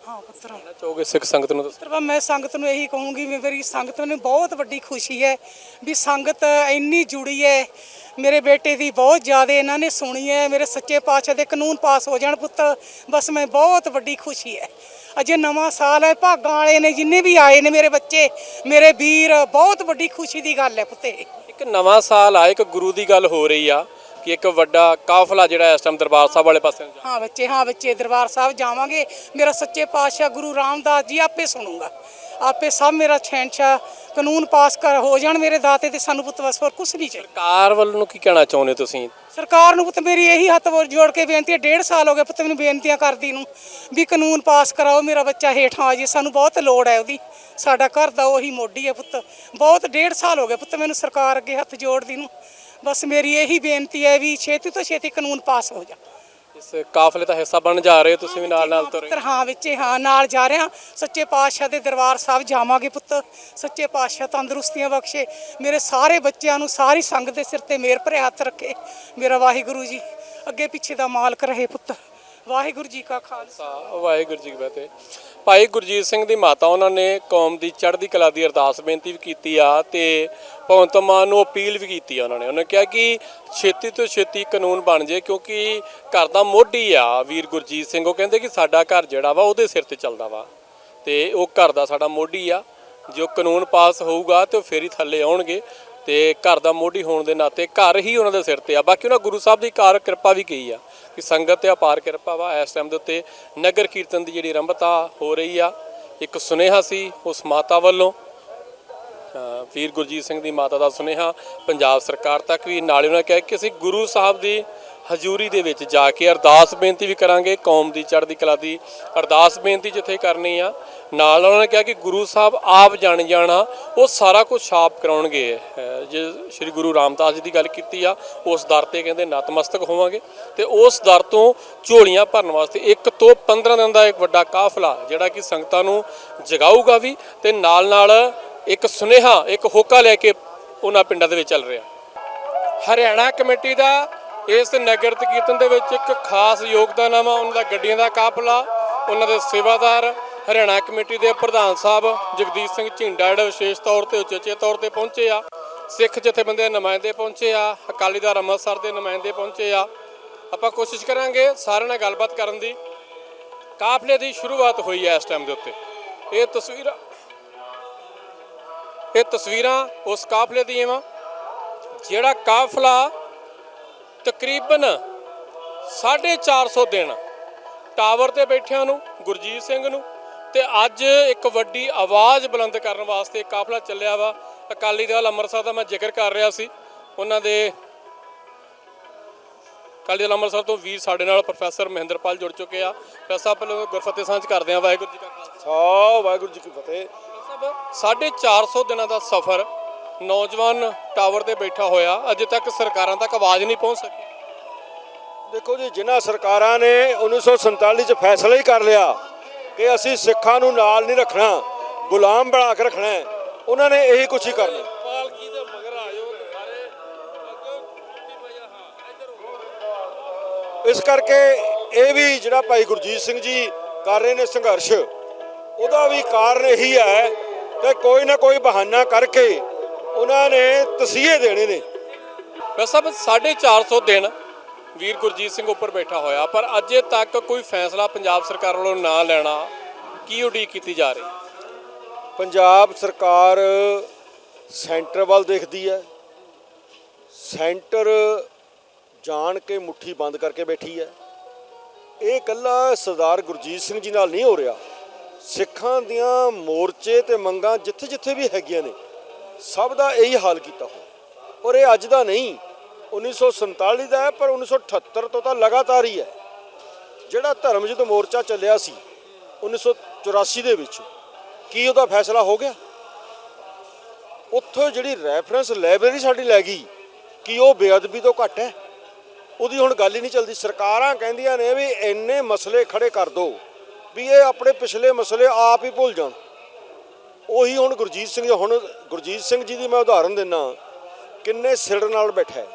ਹਾਂ ਪੁੱਤਰਾ। ਚਾਹੋਗੇ ਸਿੱਖ ਸੰਗਤ ਨੂੰ ਦੱਸੋ ਪਰ ਮੈਂ ਸੰਗਤ ਨੂੰ ਇਹੀ ਕਹੂੰਗੀ ਵੀ ਮੇਰੀ ਸੰਗਤ ਨੂੰ ਬਹੁਤ ਵੱਡੀ ਖੁਸ਼ੀ ਹੈ ਵੀ ਸੰਗਤ ਇੰਨੀ ਜੁੜੀ ਹੈ। ਮੇਰੇ ਬੇਟੇ ਦੀ ਬਹੁਤ ਜ਼ਿਆਦਾ ਇਹਨਾਂ ਨੇ ਸੁਣੀ ਹੈ ਮੇਰੇ ਸੱਚੇ ਪਾਤਸ਼ਾਹ ਦੇ ਕਾਨੂੰਨ ਪਾਸ ਹੋ ਜਾਣ ਪੁੱਤ। ਬਸ ਮੈਂ ਬਹੁਤ ਵੱਡੀ ਖੁਸ਼ੀ ਹੈ। ਅਜੇ ਨਵਾਂ ਸਾਲ ਹੈ ਭਾਗਾਂ ਵਾਲੇ ਨੇ ਜਿੰਨੇ ਵੀ ਆਏ ਨੇ ਮੇਰੇ ਬੱਚੇ ਮੇਰੇ ਵੀਰ ਬਹੁਤ ਵੱਡੀ ਖੁਸ਼ੀ ਦੀ ਗੱਲ ਹੈ ਪੁੱਤੇ। ਇੱਕ ਨਵਾਂ ਸਾਲ ਆ ਇੱਕ ਗੁਰੂ ਦੀ ਗੱਲ ਹੋ ਰਹੀ ਆ। ਕਿ ਇੱਕ ਵੱਡਾ ਕਾਫਲਾ ਜਿਹੜਾ ਇਸ ਟਾਈਮ ਦਰਬਾਰ ਸਾਹਿਬ ਵਾਲੇ ਪਾਸੇ ਨੂੰ ਜਾ ਹਾਂ ਬੱਚੇ ਹਾਂ ਬੱਚੇ ਦਰਬਾਰ ਸਾਹਿਬ ਜਾਵਾਂਗੇ। ਮੇਰਾ ਸੱਚੇ ਪਾਤਸ਼ਾਹ ਗੁਰੂ ਰਾਮਦਾਸ ਜੀ ਆਪੇ ਸੁਣੂਗਾ। ਆਪੇ ਸਭ ਮੇਰਾ ਛੈਨਸ਼ਾ ਕਾਨੂੰਨ ਪਾਸ ਕਰ ਹੋ ਜਾਣ ਮੇਰੇ ਦਾਤੇ ਤੇ ਸਾਨੂੰ ਪੁੱਤ ਬਸ ਹੋਰ ਕੁਝ ਨਹੀਂ ਚਾਹੀਦਾ। ਸਰਕਾਰ ਵੱਲ ਨੂੰ ਕੀ ਕਹਿਣਾ ਚਾਹੁੰਦੇ ਤੁਸੀਂ? ਸਰਕਾਰ ਨੂੰ ਪੁੱਤ ਮੇਰੀ ਇਹੀ ਹੱਥ ਜੋੜ ਕੇ ਬੇਨਤੀ ਹੈ ਡੇਢ ਸਾਲ ਹੋ ਗਏ ਪੁੱਤ ਮੈਨੂੰ ਬੇਨਤੀਆਂ ਕਰਦੀ ਨੂੰ ਵੀ ਕਾਨੂੰਨ ਪਾਸ ਕਰਾਓ ਮੇਰਾ ਬੱਚਾ ਹੇਠਾਂ ਆ ਜੇ ਸਾਨੂੰ ਬਹੁਤ ਲੋੜ ਹੈ ਉਹਦੀ। ਸਾਡਾ ਘਰ ਦਾ ਉਹੀ ਮੋਢੀ ਹੈ ਪੁੱਤ। ਬਹੁਤ ਡੇਢ ਸਾਲ ਹੋ ਗਏ ਪੁੱਤ ਮੈਨੂੰ ਸਰਕਾਰ ਅੱਗੇ ਹੱਥ ਜੋੜਦੀ ਨੂੰ। ਬਸ ਮੇਰੀ ਇਹੀ ਬੇਨਤੀ ਹੈ ਵੀ ਛੇਤੀ ਤੋਂ ਛੇਤੀ ਕਾਨੂੰਨ ਪਾਸ ਹੋ ਜਾ। ਇਸ ਕਾਫਲੇ ਦਾ ਹਿੱਸਾ ਬਣ ਜਾ ਰਹੇ ਹੋ ਤੁਸੀਂ ਵੀ ਨਾਲ ਨਾਲ ਤੁਰੇ। ਪੁੱਤਰ ਹਾਂ ਵਿੱਚੇ ਹਾਂ ਨਾਲ ਜਾ ਰਿਹਾ ਸੱਚੇ ਪਾਤਸ਼ਾਹ ਦੇ ਦਰਬਾਰ ਸਾਹਿਬ ਜਾਵਾਂਗੇ ਪੁੱਤ। ਸੱਚੇ ਪਾਤਸ਼ਾਹ ਤੰਦਰੁਸਤੀਆਂ ਬਖਸ਼ੇ। ਮੇਰੇ ਸਾਰੇ ਬੱਚਿਆਂ ਨੂੰ ਸਾਰੀ ਸੰਗਤ ਦੇ ਸਿਰ ਤੇ ਮੇਰ ਭਰੇ ਹੱਥ ਰੱਖੇ। ਮੇਰਾ ਵਾਹਿਗੁਰੂ ਜੀ ਅੱਗੇ ਪਿੱਛੇ ਦਾ ਮਾਲਕ ਰਹੇ ਪੁੱਤ। ਵਾਹਿਗੁਰੂ ਜੀ ਕਾ ਖਾਲਸਾ। ਵਾਹਿਗੁਰੂ ਜੀ ਕੀ ਫਤਿਹ। ਭਾਈ ਗੁਰਜੀਤ ਸਿੰਘ ਦੀ ਮਾਤਾ ਉਹਨਾਂ ਨੇ ਕੌਮ ਦੀ ਚੜ੍ਹਦੀ ਕਲਾ ਦੀ ਅਰਦਾਸ ਬੇਨਤੀ ਵੀ ਕੀਤੀ ਆ ਤੇ ਭਗਵੰਤ ਮਾਨ ਨੂੰ ਅਪੀਲ ਵੀ ਕੀਤੀ ਆ ਉਹਨਾਂ ਨੇ। ਉਹਨੇ ਕਿਹਾ ਕਿ ਛੇਤੀ ਤੋਂ ਛੇਤੀ ਕਾਨੂੰਨ ਬਣ ਜੇ ਕਿਉਂਕਿ ਘਰ ਦਾ ਮੋਢੀ ਆ ਵੀਰ ਗੁਰਜੀਤ ਸਿੰਘ। ਉਹ ਕਹਿੰਦੇ ਕਿ ਸਾਡਾ ਘਰ ਜਿਹੜਾ ਵਾ ਉਹਦੇ ਸਿਰ ਤੇ ਚੱਲਦਾ ਵਾ ਤੇ ਉਹ ਘਰ ਦਾ ਸਾਡਾ ਮੋਢੀ ਆ। ਜੋ ਕਾਨੂੰਨ ਪਾਸ ਹੋਊਗਾ ਤੇ ਉਹ ਫੇਰ ਹੀ ਥੱਲੇ ਆਉਣਗੇ। ਤੇ ਘਰ ਦਾ ਮੋਢੀ ਹੋਣ ਦੇ ਨਾਤੇ ਘਰ ਹੀ ਉਹਨਾਂ ਦੇ ਸਿਰ ਤੇ ਆ। ਬਾਕੀ ਉਹਨਾਂ ਗੁਰੂ ਸਾਹਿਬ ਦੀ ਕਾਰ ਕਿਰਪਾ ਵੀ ਕਹੀ ਆ ਕਿ ਸੰਗਤ ਤੇ ਅਪਾਰ ਕਿਰਪਾ ਵਾ। ਇਸ ਟਾਈਮ ਦੇ ਉੱਤੇ ਨਗਰ ਕੀਰਤਨ ਦੀ ਜਿਹੜੀ ਰੰਭਤਾ ਹੋ ਰਹੀ ਆ, ਇੱਕ ਸੁਨੇਹਾ ਸੀ ਉਸ ਮਾਤਾ ਵੱਲੋਂ। ਵੀਰ ਗੁਰਜੀਤ ਸਿੰਘ ਦੀ ਮਾਤਾ ਦਾ ਸੁਨੇਹਾ, ਪੰਜਾਬ ਸਰਕਾਰ ਤੱਕ ਵੀ। ਨਾਲੇ ਉਹਨਾਂ ਕਿਹਾ ਕਿ ਅਸੀਂ ਗੁਰੂ ਸਾਹਿਬ ਦੀ ਹਜ਼ੂਰੀ ਦੇ ਵਿੱਚ ਜਾ ਕੇ ਅਰਦਾਸ ਬੇਨਤੀ ਵੀ ਕਰਾਂਗੇ, ਕੌਮ ਦੀ ਚੜ੍ਹਦੀ ਕਲਾ ਦੀ ਅਰਦਾਸ ਬੇਨਤੀ ਜਿੱਥੇ ਕਰਨੀ ਆ। ਨਾਲ ਉਹਨਾਂ ਨੇ ਕਿਹਾ ਕਿ ਗੁਰੂ ਸਾਹਿਬ ਆਪ ਜਾਣ ਜਾਣਾ, ਉਹ ਸਾਰਾ ਕੁਝ ਛਾਪ ਕਰਾਉਣਗੇ। ਜੇ ਸ੍ਰੀ ਗੁਰੂ ਰਾਮਦਾਸ ਜੀ ਦੀ ਗੱਲ ਕੀਤੀ ਆ, ਉਸ ਦਰ ਤੇ ਕਹਿੰਦੇ ਨਤਮਸਤਕ ਹੋਵਾਂਗੇ ਤੇ ਉਸ ਦਰ ਤੋਂ ਝੋਲੀਆਂ ਭਰਨ ਵਾਸਤੇ ਇੱਕ ਤੋਂ 15 ਦਿਨ ਦਾ ਇੱਕ ਵੱਡਾ ਕਾਫਲਾ, ਜਿਹੜਾ ਕਿ ਸੰਗਤਾਂ ਨੂੰ ਜਗਾਊਗਾ ਵੀ ਤੇ ਨਾਲ ਨਾਲ ਇੱਕ ਸੁਨੇਹਾ, ਇੱਕ ਹੋਕਾ ਲੈ ਕੇ ਉਹਨਾਂ ਪਿੰਡਾਂ ਦੇ ਵਿੱਚ ਚੱਲ ਰਿਹਾ। ਹਰਿਆਣਾ ਕਮੇਟੀ ਦਾ ਇਸ ਨਗਰ ਕੀਰਤਨ ਦੇ ਵਿੱਚ ਇੱਕ ਖਾਸ ਯੋਗਦਾਨ ਵਾ ਉਹਨਾਂ ਦਾ ਗੱਡੀਆਂ ਦਾ ਕਾਫਲਾ, ਉਹਨਾਂ ਦੇ ਸੇਵਾਦਾਰ, ਹਰਿਆਣਾ ਕਮੇਟੀ ਦੇ ਪ੍ਰਧਾਨ ਸਾਹਿਬ ਜਗਦੀਸ਼ ਸਿੰਘ ਝਿੰਡਾ ਜਿਹੜੇ ਵਿਸ਼ੇਸ਼ ਤੌਰ ਤੇ ਉਚੇਚੇ ਤੌਰ ਤੇ ਪਹੁੰਚੇ ਆ, ਸਿੱਖ ਜਥੇਬੰਦੀਆਂ ਦੇ ਨੁਮਾਇੰਦੇ ਪਹੁੰਚੇ ਆ, ਅਕਾਲੀ ਦਲ ਅੰਮ੍ਰਿਤਸਰ ਦੇ ਨੁਮਾਇੰਦੇ ਪਹੁੰਚੇ ਆ। ਆਪਾਂ ਕੋਸ਼ਿਸ਼ ਕਰਾਂਗੇ ਸਾਰਿਆਂ ਨਾਲ ਗੱਲਬਾਤ ਕਰਨ ਦੀ। ਕਾਫਲੇ ਦੀ ਸ਼ੁਰੂਆਤ ਹੋਈ ਹੈ ਇਸ ਟਾਈਮ ਦੇ ਉੱਤੇ। ਇਹ ਤਸਵੀਰਾਂ ਇਹ ਤਸਵੀਰਾਂ ਉਸ ਕਾਫਲੇ ਦੀਆਂ ਵਾ, ਜਿਹੜਾ ਕਾਫਲਾ ਤਕਰੀਬਨ 450 ਦਿਨ ਟਾਵਰ ਤੇ ਬੈਠਿਆਂ ਨੂੰ ਗੁਰਜੀਤ ਸਿੰਘ ਨੂੰ ਤੇ ਅੱਜ ਇੱਕ ਵੱਡੀ ਆਵਾਜ਼ ਬੁਲੰਦ ਕਰਨ ਵਾਸਤੇ ਕਾਫਲਾ ਚੱਲਿਆ ਵਾ। ਅਕਾਲੀ ਦਲ ਅੰਮ੍ਰਿਤਸਰ ਦਾ ਮੈਂ ਜ਼ਿਕਰ ਕਰ ਰਿਹਾ ਸੀ। ਉਹਨਾਂ ਦੇ ਅਕਾਲੀ ਦਲ ਅੰਮ੍ਰਿਤਸਰ ਤੋਂ ਵੀਰ ਸਾਡੇ ਨਾਲ ਪ੍ਰੋਫੈਸਰ ਮਹਿੰਦਰਪਾਲ ਜੁੜ ਚੁੱਕੇ ਆ। ਪ੍ਰੋਫੈਸਰ ਪਹਿਲਾਂ ਗੁਰਫਤਿਹ ਸਾਂਝ ਕਰਦੇ ਆ। ਵਾਹਿਗੁਰੂ ਜੀ ਕਾ ਖਾਲਸਾ। ਵਾਹਿਗੁਰੂ ਜੀ ਕੀ ਫਤਿਹ। ਸਾਹਿਬ 450 ਦਿਨਾਂ ਦਾ ਸਫ਼ਰ ਨੌਜਵਾਨ ਟਾਵਰ ਤੇ ਬੈਠਾ ਹੋਇਆ ਅਜੇ ਤੱਕ ਸਰਕਾਰਾਂ ਤੱਕ ਆਵਾਜ਼ ਨਹੀਂ ਪਹੁੰਚ ਸਕੀ। ਦੇਖੋ ਜੀ ਜਿਨ੍ਹਾਂ ਸਰਕਾਰਾਂ ਨੇ 1947 ਚ ਫੈਸਲਾ ਹੀ ਕਰ ਲਿਆ ਕਿ ਅਸੀਂ ਸਿੱਖਾਂ ਨੂੰ ਨਾਲ ਨਹੀਂ ਰੱਖਣਾ ਗੁਲਾਮ ਬਣਾ ਕੇ ਰੱਖਣਾ ਹੈ, ਉਹਨਾਂ ਨੇ ਇਹੀ ਕੁਛ ਹੀ ਕਰਨਾ ਪਾਲਕੀ ਦੇ ਮਗਰ ਆ ਜਾਓ ਸਾਰੇ ਇਸ ਕਰਕੇ ਇਹ ਵੀ ਜਿਹੜਾ ਭਾਈ ਗੁਰਜੀਤ ਸਿੰਘ ਜੀ ਕਰ ਰਹੇ ਨੇ ਸੰਘਰਸ਼ ਉਹਦਾ ਵੀ ਕਾਰਨ ਇਹੀ ਹੈ ਕਿ ਕੋਈ ਨਾ ਕੋਈ ਬਹਾਨਾ ਕਰਕੇ ਉਹਨਾਂ ਨੇ ਤਸੀਹੇ ਦੇਣੇ ਨੇ। ਵੈਸੇ ਸਭ 450 ਦਿਨ ਵੀਰ ਗੁਰਜੀਤ ਸਿੰਘ ਉੱਪਰ ਬੈਠਾ ਹੋਇਆ ਪਰ ਅਜੇ ਤੱਕ ਕੋਈ ਫੈਸਲਾ ਪੰਜਾਬ ਸਰਕਾਰ ਵੱਲੋਂ ਨਾ ਲੈਣਾ ਕੀ ਉਡੀਕ ਕੀਤੀ ਜਾ ਰਹੀ? ਪੰਜਾਬ ਸਰਕਾਰ ਸੈਂਟਰ ਵੱਲ ਦੇਖਦੀ ਹੈ। ਸੈਂਟਰ ਜਾਣ ਕੇ ਮੁੱਠੀ ਬੰਦ ਕਰਕੇ ਬੈਠੀ ਹੈ। ਇਹ ਇਕੱਲਾ ਸਰਦਾਰ ਗੁਰਜੀਤ ਸਿੰਘ ਜੀ ਨਾਲ ਨਹੀਂ ਹੋ ਰਿਹਾ। ਸਿੱਖਾਂ ਦੀਆਂ ਮੋਰਚੇ ਤੇ ਮੰਗਾਂ ਜਿੱਥੇ ਜਿੱਥੇ ਵੀ ਹੈਗੀਆਂ ਨੇ ਸਭ ਦਾ ਇਹੀ ਹਾਲ ਕੀਤਾ ਹੋਇਆ। ਔਰ ਇਹ ਅੱਜ ਦਾ ਨਹੀਂ 1947 ਦਾ ਹੈ, ਪਰ 1978 ਤੋਂ ਤਾਂ ਲਗਾਤਾਰ ਹੀ ਹੈ। ਜਿਹੜਾ ਧਰਮ ਯੁੱਧ ਮੋਰਚਾ ਚੱਲਿਆ ਸੀ 1984 ਦੇ ਵਿੱਚ, ਕੀ ਉਹਦਾ ਫੈਸਲਾ ਹੋ ਗਿਆ? ਉੱਥੋਂ ਜਿਹੜੀ ਰੈਫਰੈਂਸ ਲਾਇਬ੍ਰੇਰੀ ਸਾਡੀ ਲੈ ਗਈ, ਕਿ ਉਹ ਬੇਅਦਬੀ ਤੋਂ ਘੱਟ ਹੈ? ਉਹਦੀ ਹੁਣ ਗੱਲ ਹੀ ਨਹੀਂ ਚੱਲਦੀ। ਸਰਕਾਰਾਂ ਕਹਿੰਦੀਆਂ ਨੇ ਵੀ ਇੰਨੇ ਮਸਲੇ ਖੜੇ ਕਰ ਦੋ, ਵੀ ਇਹ ਆਪਣੇ ਪਿਛਲੇ ਮਸਲੇ ਆਪ ਹੀ ਭੁੱਲ ਜਾਣ। ਉਹੀ ਹੁਣ ਗੁਰਜੀਤ ਸਿੰਘ ਹੁਣ ਗੁਰਜੀਤ ਸਿੰਘ ਜੀ ਦੀ ਮੈਂ ਉਦਾਹਰਨ ਦਿੰਨਾ, ਕਿੰਨੇ ਸਿਰ ਨਾਲ ਬੈਠਾ ਹੈ।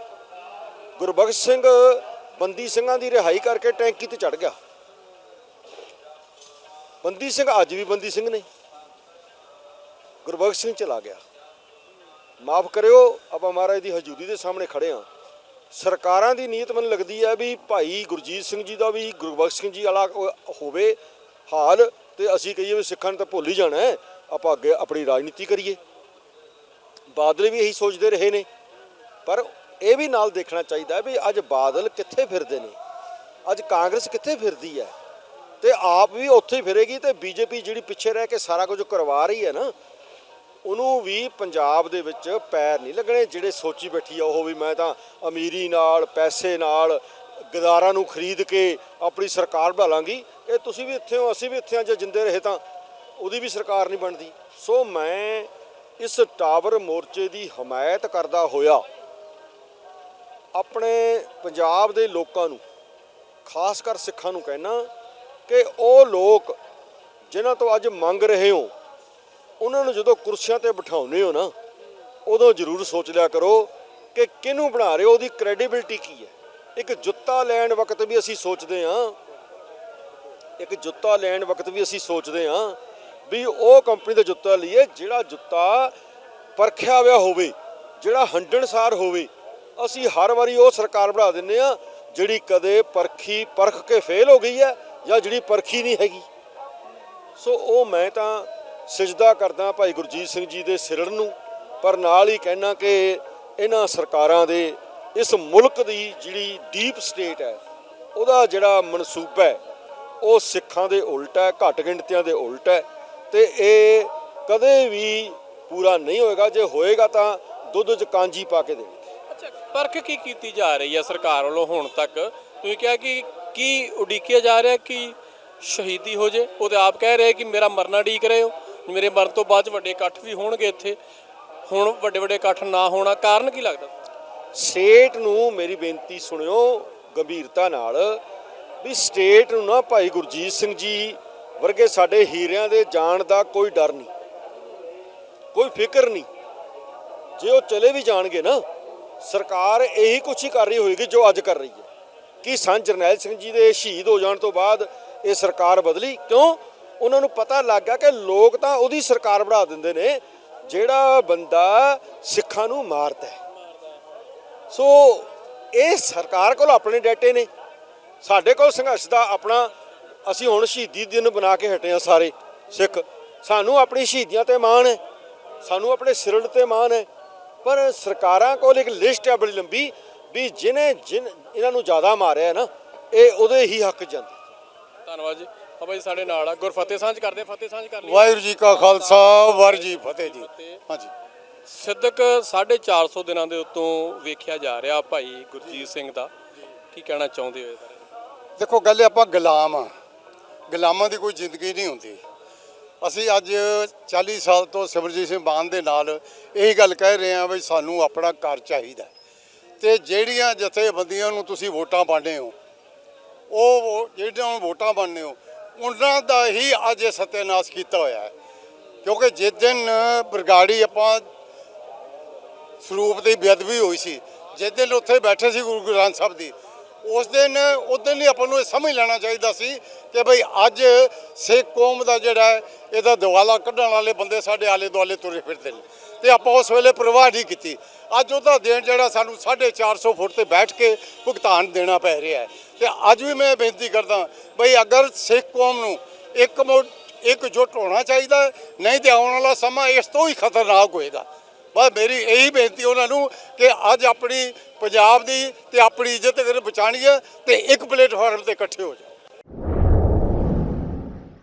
ਗੁਰਬਖਸ਼ ਸਿੰਘ ਬੰਦੀ ਸਿੰਘਾਂ ਦੀ ਰਿਹਾਈ ਕਰਕੇ ਟੈਂਕੀ ਤੇ ਚੜ ਗਿਆ। ਬੰਦੀ ਸਿੰਘ ਅੱਜ ਵੀ ਬੰਦੀ ਸਿੰਘ ਨੇ। ਗੁਰਬਖਸ਼ ਸਿੰਘ ਚਲਾ ਗਿਆ। ਮਾਫ ਕਰਿਓ, ਆਪਾਂ ਮਹਾਰਾਜ ਦੀ ਹਜ਼ੂਰੀ ਦੇ ਸਾਹਮਣੇ ਖੜੇ ਆ ਸਰਕਾਰਾਂ ਦੀ ਨੀਅਤ ਮੈਨੂੰ ਲੱਗਦੀ ਹੈ ਵੀ ਭਾਈ ਗੁਰਜੀਤ ਸਿੰਘ ਜੀ ਦਾ ਵੀ, ਗੁਰਬਖਸ਼ ਸਿੰਘ ਜੀ ਵਾਲਾ ਹੋਵੇ ਹਾਲ, ਤੇ ਅਸੀਂ ਕਹੀਏ ਵੀ ਸਿੱਖਾਂ ਨੂੰ ਤਾਂ ਭੁੱਲ ਹੀ ਜਾਣਾ ਆਪਾਂ ਅੱਗੇ ਆਪਣੀ ਰਾਜਨੀਤੀ ਕਰੀਏ। ਬਾਦਲ ਵੀ ਇਹੀ ਸੋਚਦੇ ਰਹੇ ਨੇ। ਪਰ ਇਹ ਵੀ ਨਾਲ ਦੇਖਣਾ ਚਾਹੀਦਾ ਵੀ ਅੱਜ ਬਾਦਲ ਕਿੱਥੇ ਫਿਰਦੇ ਨੇ। ਅੱਜ ਕਾਂਗਰਸ ਕਿੱਥੇ ਫਿਰਦੀ ਹੈ। ਤੇ ਆਪ ਵੀ ਉੱਥੇ ਹੀ ਫਿਰੇਗੀ ਤੇ ਬੀਜੇਪੀ ਜਿਹੜੀ ਪਿੱਛੇ ਰਹਿ ਕੇ ਸਾਰਾ ਕੁਝ ਕਰਵਾ ਰਹੀ ਹੈ ਨਾ, ਉਹਨੂੰ ਵੀ ਪੰਜਾਬ ਦੇ ਵਿੱਚ ਪੈਰ ਨਹੀਂ ਲੱਗਣੇ। ਜਿਹੜੇ ਸੋਚੀ ਬੈਠੀ ਆ ਉਹ ਵੀ ਮੈਂ ਤਾਂ ਅਮੀਰੀ ਨਾਲ, ਪੈਸੇ ਨਾਲ, ਗਦਾਰਾਂ ਨੂੰ ਖਰੀਦ ਕੇ ਆਪਣੀ ਸਰਕਾਰ ਬਣਾ ਲਾਂਗੀ ਇਹ ਤੁਸੀਂ ਵੀ ਇੱਥੇ ਹੋ, ਅਸੀਂ ਵੀ ਇੱਥੇ ਆ ਜੇ ਜਿੰਦੇ ਰਹੇ ਤਾਂ ਉਹਦੀ ਵੀ ਸਰਕਾਰ ਨਹੀਂ ਬਣਦੀ। ਸੋ ਮੈਂ ਇਸ ਟਾਵਰ ਮੋਰਚੇ ਦੀ ਹਮਾਇਤ ਕਰਦਾ ਹੋਇਆ ਆਪਣੇ ਪੰਜਾਬ ਦੇ ਲੋਕਾਂ ਨੂੰ, ਖਾਸ ਕਰ ਸਿੱਖਾਂ ਨੂੰ ਕਹਿਣਾ ਕਿ ਉਹ ਲੋਕ ਜਿਨ੍ਹਾਂ ਤੋਂ ਅੱਜ ਮੰਗ ਰਹੇ ਹੋ, ਉਹਨਾਂ ਨੂੰ ਜਦੋਂ ਕੁਰਸੀਆਂ ਤੇ ਬਿਠਾਉਂਦੇ ਹੋ ਨਾ, ਉਦੋਂ ਜ਼ਰੂਰ ਸੋਚ ਲਿਆ ਕਰੋ ਕਿ ਕਿਹਨੂੰ ਬਣਾ ਰਹੇ ਹੋ, ਉਹਦੀ ਕ੍ਰੈਡੀਬਿਲਟੀ ਕੀ ਹੈ। ਇੱਕ ਜੁੱਤਾ ਲੈਣ ਵਕਤ ਵੀ ਅਸੀਂ ਸੋਚਦੇ ਹਾਂ, ਇੱਕ ਜੁੱਤਾ ਲੈਣ ਵਕਤ ਵੀ ਅਸੀਂ ਸੋਚਦੇ ਹਾਂ ਵੀ ਉਹ ਕੰਪਨੀ ਦਾ ਜੁੱਤਾ ਲਈਏ ਜਿਹੜਾ ਜੁੱਤਾ ਪਰਖਿਆ ਹੋਇਆ ਹੋਵੇ, ਜਿਹੜਾ ਹੰਡਣਸਾਰ ਹੋਵੇ, ਅਸੀਂ ਹਰ ਵਾਰੀ ਉਹ ਸਰਕਾਰ ਬਣਾ ਦਿੰਨੇ ਆ ਜਿਹੜੀ ਕਦੇ ਪਰਖੀ ਪਰਖ ਕੇ ਫੇਲ ਹੋ ਗਈ ਹੈ ਜਾਂ ਜਿਹੜੀ ਪਰਖੀ ਨਹੀਂ ਹੈਗੀ। ਸੋ ਉਹ ਮੈਂ ਤਾਂ ਸਜਦਾ ਕਰਦਾ ਭਾਈ ਗੁਰਜੀਤ ਸਿੰਘ ਜੀ ਦੇ ਸਿਰੜ ਨੂੰ, ਪਰ ਨਾਲ ਹੀ ਕਹਿਣਾ ਕਿ ਇਹਨਾਂ ਸਰਕਾਰਾਂ ਦੇ ਇਸ ਮੁਲਕ ਦੀ ਜਿਹੜੀ ਡੀਪ ਸਟੇਟ ਹੈ, ਉਹਦਾ ਜਿਹੜਾ ਮਨਸੂਬਾ ਹੈ, ਉਹ ਸਿੱਖਾਂ ਦੇ ਉਲਟ ਹੈ, ਘੱਟ ਗਿਣਤੀਆਂ ਦੇ ਉਲਟ ਹੈ ਤੇ ਇਹ ਕਦੇ ਵੀ ਪੂਰਾ ਨਹੀਂ ਹੋਏਗਾ। ਜੇ ਹੋਏਗਾ ਤਾਂ ਦੁੱਧ 'ਚ ਕਾਂਜੀ ਪਾ ਕੇ ਅੱਛਾ ਪਰਖ ਕੀ ਕੀਤੀ ਜਾ ਰਹੀ ਹੈ ਸਰਕਾਰ ਵੱਲੋਂ ਹੁਣ ਤੱਕ? ਤੁਸੀਂ ਕਿਹਾ ਕਿ ਕੀ ਉਡੀਕਿਆ ਜਾ ਰਿਹਾ ਕਿ ਸ਼ਹੀਦੀ ਹੋ ਜੇ? ਉਹਦੇ ਆਪ ਕਹਿ ਰਹੇ ਕਿ ਮੇਰਾ ਮਰਨਾ ਢੀਕ ਰਹੇ ਹੋ। ਮੇਰੇ ਮਰਨ ਤੋਂ ਬਾਅਦ ਵੱਡੇ ਇਕੱਠ ਵੀ ਹੋਣਗੇ ਇੱਥੇ। ਹੁਣ ਵੱਡੇ ਵੱਡੇ ਇਕੱਠ ਨਾ ਹੋਣਾ ਕਾਰਨ ਕੀ ਲੱਗਦਾ? ਸਟੇਟ ਨੂੰ ਮੇਰੀ ਬੇਨਤੀ ਸੁਣਿਓ ਗੰਭੀਰਤਾ ਨਾਲ ਵੀ ਸਟੇਟ ਨੂੰ ਨਾ ਭਾਈ ਗੁਰਜੀਤ ਸਿੰਘ ਜੀ ਵਰਗੇ ਸਾਡੇ ਹੀਰਿਆਂ ਦੇ ਜਾਣ ਦਾ ਕੋਈ ਡਰ ਨਹੀਂ, ਕੋਈ ਫਿਕਰ ਨਹੀਂ। ਜੇ ਉਹ ਚਲੇ ਵੀ ਜਾਣਗੇ ਨਾ, ਸਰਕਾਰ ਇਹੀ ਕੁਛ ਹੀ ਕਰ ਰਹੀ ਹੋਏਗੀ ਜੋ ਅੱਜ ਕਰ ਰਹੀ ਹੈ। ਕਿ ਸੰਤ ਜਰਨੈਲ ਸਿੰਘ ਜੀ ਦੇ ਸ਼ਹੀਦ ਹੋ ਜਾਣ ਤੋਂ ਬਾਅਦ ਇਹ ਸਰਕਾਰ ਬਦਲੀ? ਕਿਉਂ? ਉਹਨਾਂ ਨੂੰ ਪਤਾ ਲੱਗ ਗਿਆ ਕਿ ਲੋਕ ਤਾਂ ਉਹਦੀ ਸਰਕਾਰ ਬਣਾ ਦਿੰਦੇ ਨੇ, ਜਿਹੜਾ ਬੰਦਾ ਸਿੱਖਾਂ ਨੂੰ ਮਾਰਦਾ ਹੈ। ਸੋ, ਇਹ ਸਰਕਾਰ ਕੋਲ ਆਪਣੇ ਡਾਟੇ ਨੇ। ਸਾਡੇ ਕੋਲ ਸੰਘਰਸ਼ ਦਾ ਆਪਣਾ ਅਸੀਂ ਹੁਣ ਸ਼ਹੀਦੀ ਦਿਨ ਬਣਾ ਕੇ ਹਟੇ ਆ ਸਾਰੇ ਸਿੱਖ। ਸਾਨੂੰ ਆਪਣੀ ਸ਼ਹੀਦੀਆਂ ਤੇ ਮਾਣ ਹੈ ਸਾਨੂੰ ਆਪਣੇ ਸਿਰੜ ਤੇ ਮਾਣ ਹੈ ਪਰ ਸਰਕਾਰਾਂ ਕੋਲ ਇੱਕ ਲਿਸਟ ਹੈ ਬੜੀ ਲੰਬੀ ਵੀ ਜਿਹਨੇ ਜਿਨ ਇਹਨਾਂ ਨੂੰ ਜ਼ਿਆਦਾ ਮਾਰਿਆ ਹੈ ਨਾ ਇਹ ਉਹਦੇ ਹੀ ਹੱਕ ਜਾਂਦੇ। ਧੰਨਵਾਦ ਜੀ। ਬਾਬਾ ਜੀ ਸਾਡੇ ਨਾਲ ਆ ਗੁਰਫਤਿਹ ਸਾਂਝ ਕਰਦੇ ਫਤਿਹ ਸਾਂਝ ਕਰ ਲਈ ਵਾਹਿਗੁਰੂ ਜੀ ਕਾ ਖਾਲਸਾ ਵਾਹਿਗੁਰੂ ਜੀ ਫਤਿਹ ਜੀ। ਹਾਂਜੀ। ਸਿੱਧਕ 450 ਦਿਨਾਂ ਦੇ ਉੱਤੋਂ ਵੇਖਿਆ ਜਾ ਰਿਹਾ ਭਾਈ ਗੁਰਜੀਤ ਸਿੰਘ ਦਾ। ਕੀ ਕਹਿਣਾ ਚਾਹੁੰਦੇ ਹੋ ਦੇਖੋ ਗੱਲ ਆਪਾਂ ਗੁਲਾਮ ਆ। ਗੁਲਾਮਾਂ ਦੀ ਕੋਈ ਜ਼ਿੰਦਗੀ ਨਹੀਂ ਹੁੰਦੀ। ਅਸੀਂ ਅੱਜ 40 ਸਾਲ ਤੋਂ ਸਿਮਰਜੀਤ ਸਿੰਘ ਮਾਨ ਦੇ ਨਾਲ ਇਹੀ ਗੱਲ ਕਹਿ ਰਹੇ ਹਾਂ ਵੀ ਸਾਨੂੰ ਆਪਣਾ ਘਰ ਚਾਹੀਦਾ ਤੇ ਜਿਹੜੀਆਂ ਜਥੇਬੰਦੀਆਂ ਨੂੰ ਤੁਸੀਂ ਵੋਟਾਂ ਪਾਉਂਦੇ ਹੋ, ਉਹ ਵੋ- ਜਿਹੜੀਆਂ ਨੂੰ ਵੋਟਾਂ ਪਾਉਂਦੇ ਹੋ, ਉਹਨਾਂ ਦਾ ਹੀ ਅੱਜ ਇਹ ਸਤਿਆਨਾਸ਼ ਕੀਤਾ ਹੋਇਆ ਹੈ। ਕਿਉਂਕਿ ਜਿਸ ਦਿਨ ਬਰਗਾੜੀ ਆਪਾਂ ਸਰੂਪ ਦੀ ਬੇਅਦਬੀ ਹੋਈ ਸੀ, ਜਿਸ ਦਿਨ ਉੱਥੇ ਬੈਠੇ ਸੀ ਗੁਰੂ ਗ੍ਰੰਥ ਸਾਹਿਬ ਦੀ ਉਸ ਦਿਨ ਉਸ ਦਿਨ ਹੀ ਆਪਾਂ ਨੂੰ ਇਹ ਸਮਝ ਲੈਣਾ ਚਾਹੀਦਾ ਸੀ ਕਿ ਭਈ ਅੱਜ ਸਿੱਖ ਕੌਮ ਦਾ ਜਿਹੜਾ ਹੈ, ਇਹਦਾ ਦਿਵਾਲਾ ਕੱਢਣ ਵਾਲੇ ਬੰਦੇ ਸਾਡੇ ਆਲੇ ਦੁਆਲੇ ਤੁਰੇ ਫਿਰਦੇ ਨੇ ਤੇ ਆਪਾਂ ਉਸ ਵੇਲੇ ਪ੍ਰਵਾਹ ਨਹੀਂ ਕੀਤੀ। ਅੱਜ ਉਹਦਾ ਦੇਣ ਜਿਹੜਾ ਸਾਨੂੰ 450 ਫੁੱਟ ਤੇ ਬੈਠ ਕੇ ਭੁਗਤਾਨ ਦੇਣਾ ਪੈ ਰਿਹਾ ਹੈ। ਤੇ ਅੱਜ ਵੀ ਮੈਂ ਬੇਨਤੀ ਕਰਦਾ ਭਈ ਅਗਰ ਸਿੱਖ ਕੌਮ ਨੂੰ ਇੱਕ ਇੱਕ ਇਕਜੁੱਟ ਹੋਣਾ ਚਾਹੀਦਾ ਨਹੀਂ ਤੇ ਆਉਣ ਵਾਲਾ ਸਮਾਂ ਇਸ ਤੋਂ ਹੀ ਖਤਰਨਾਕ ਹੋਏਗਾ। ਬਸ ਮੇਰੀ ਇਹੀ ਬੇਨਤੀ ਉਹਨਾਂ ਨੂੰ ਕਿ ਅੱਜ ਆਪਣੀ ਪੰਜਾਬ ਦੀ ਤੇ ਆਪਣੀ ਇੱਜ਼ਤ ਅਗਰ ਬਚਾਣੀ ਹੈ ਤੇ ਇੱਕ ਪਲੇਟਫਾਰਮ ਤੇ ਇਕੱਠੇ ਹੋ ਜਾਓ।